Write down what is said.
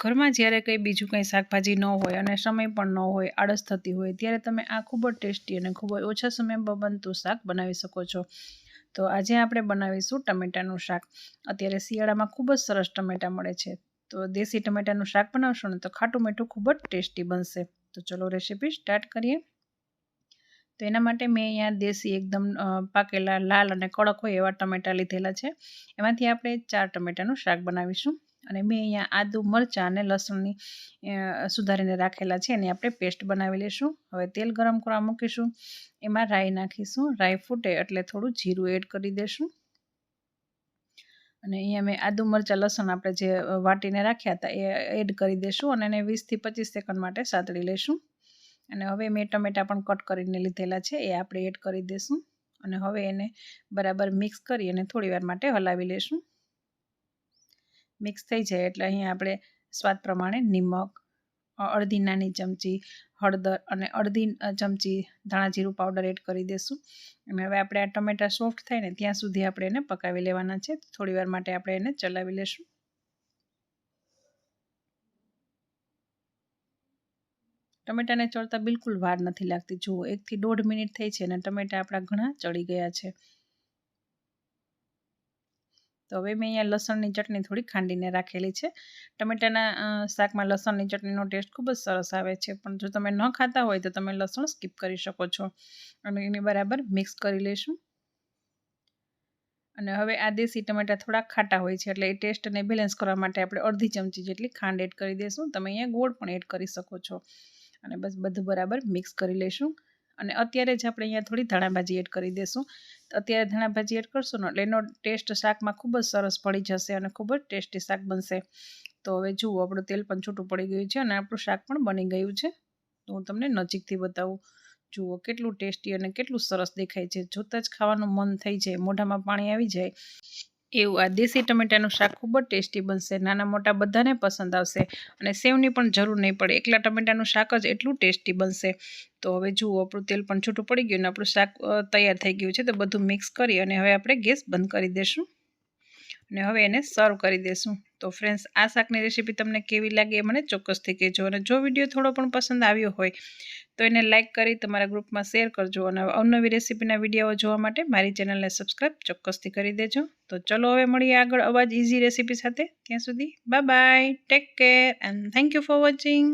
ઘરમાં જ્યારે કંઈ બીજું કંઈ શાકભાજી ન હોય અને સમય પણ ન હોય, આળસ થતી હોય, ત્યારે તમે આ ખૂબ જ ટેસ્ટી અને ખૂબ જ ઓછા સમયમાં બનતું શાક બનાવી શકો છો. તો આજે આપણે બનાવીશું ટમેટાનું શાક. અત્યારે શિયાળામાં ખૂબ જ સરસ ટમેટા મળે છે. તો દેશી ટમેટાનું શાક બનાવશો ને તો ખાટું મીઠું ખૂબ જ ટેસ્ટી બનશે. તો ચલો રેસીપી સ્ટાર્ટ કરીએ. તો એના માટે મેં અહીંયા દેશી એકદમ પાકેલા લાલ અને કડક હોય એવા ટમેટા લીધેલા છે. એમાંથી આપણે ચાર ટમેટાનું શાક બનાવીશું. અને મેં અહીંયા આદુ, મરચાં અને લસણની સુધારીને રાખેલા છે એની આપણે પેસ્ટ બનાવી લઈશું. હવે તેલ ગરમ કરવા મૂકીશું. એમાં રાઈ નાખીશું. રાઈ ફૂટે એટલે થોડું જીરું એડ કરી દઈશું અને અહીંયા મેં આદુ, મરચાં, લસણ આપણે જે વાટીને રાખ્યા હતા એ એડ કરી દઈશું અને એને વીસથી પચીસ સેકન્ડ માટે સાતળી લઈશું. અને હવે મેં ટમેટા પણ કટ કરીને લીધેલા છે એ આપણે એડ કરી દઈશું અને હવે એને બરાબર મિક્સ કરી અને થોડી વાર માટે હલાવી લઈશું. મિક્સ થઈ જાય. એટલે અહીંયા આપણે સ્વાદ પ્રમાણે નિમક અડધી નાની ચમચી હળદર અને અડધી ચમચી ધાણા જીરું પાવડર એડ કરી દઈશું અને હવે આપણે આ ટમેટા સોફ્ટ થાય ને ત્યાં સુધી આપણે એને પકાવી લેવાના છે. થોડી વાર માટે આપણે એને ચલાવી લેશું. ટમેટાને ચડતા બિલકુલ વાર નથી લાગતી. જુઓ, એકથી દોઢ મિનિટ થઈ છે અને ટમેટા આપણા ઘણા ચડી ગયા છે. તો હવે મેં અહીંયા લસણની ચટણી થોડી ખાંડીને રાખેલી છે. ટમેટાના શાકમાં લસણની ચટણીનો ટેસ્ટ ખૂબ જ સરસ આવે છે. પણ જો તમે ન ખાતા હોય તો તમે લસણ સ્કીપ કરી શકો છો. અને એને બરાબર મિક્સ કરી લઈશું અને હવે આ દેશી ટમેટા થોડા ખાટા હોય છે એટલે એ ટેસ્ટને બેલેન્સ કરવા માટે આપણે અડધી ચમચી જેટલી ખાંડ એડ કરી દઈશું તમે અહીંયા ગોળ પણ એડ કરી શકો છો. અને બસ બધું બરાબર મિક્સ કરી લઈશું અને અત્યારે જ આપણે અહીંયા થોડી ધાણાભાજી એડ કરી દઈશું અત્યારે ધાણાભાજી એડ કરશું ને એટલે એનો ટેસ્ટ શાકમાં ખૂબ જ સરસ પડી જશે અને ખૂબ જ ટેસ્ટી શાક બનશે. તો હવે જુઓ, આપણું તેલ પણ છૂટું પડી ગયું છે અને આપણું શાક પણ બની ગયું છે. તો હું તમને નજીકથી બતાવું. જુઓ, કેટલું ટેસ્ટી અને કેટલું સરસ દેખાય છે. જોતાં જ ખાવાનું મન થઈ જાય, મોઢામાં પાણી આવી જાય. એવું, આ દેશી ટમેટાનું શાક ખૂબ જ ટેસ્ટી બનશે, નાના મોટા બધાને પસંદ આવશે અને સેવની પણ જરૂર નહીં પડે, એકલા ટમેટાનું શાક જ એટલું ટેસ્ટી બનશે. તો હવે જુઓ, આપણું તેલ પણ છૂટું પડી ગયું અને આપણું શાક તૈયાર થઈ ગયું છે, તો બધું મિક્સ કરી અને હવે આપણે ગેસ બંધ કરી દઈશું અને હવે એને સર્વ કરી દઈશું તો ફ્રેન્ડ્સ આ શાકની રેસીપી તમને કેવી લાગે એ મને ચોક્કસથી કહેજો અને જો વીડિયો થોડો પણ પસંદ આવ્યો હોય, તો એને લાઇક કરી તમારા ગ્રુપમાં શેર કરજો અને અવનવી રેસીપીના વીડિયો જોવા માટે મારી ચેનલને સબસ્ક્રાઈબ ચોક્કસથી કરી દેજો. તો ચલો હવે મળીએ આગળ અવાજ ઇઝી રેસીપી સાથે. ત્યાં સુધી bye bye take care and thank you for watching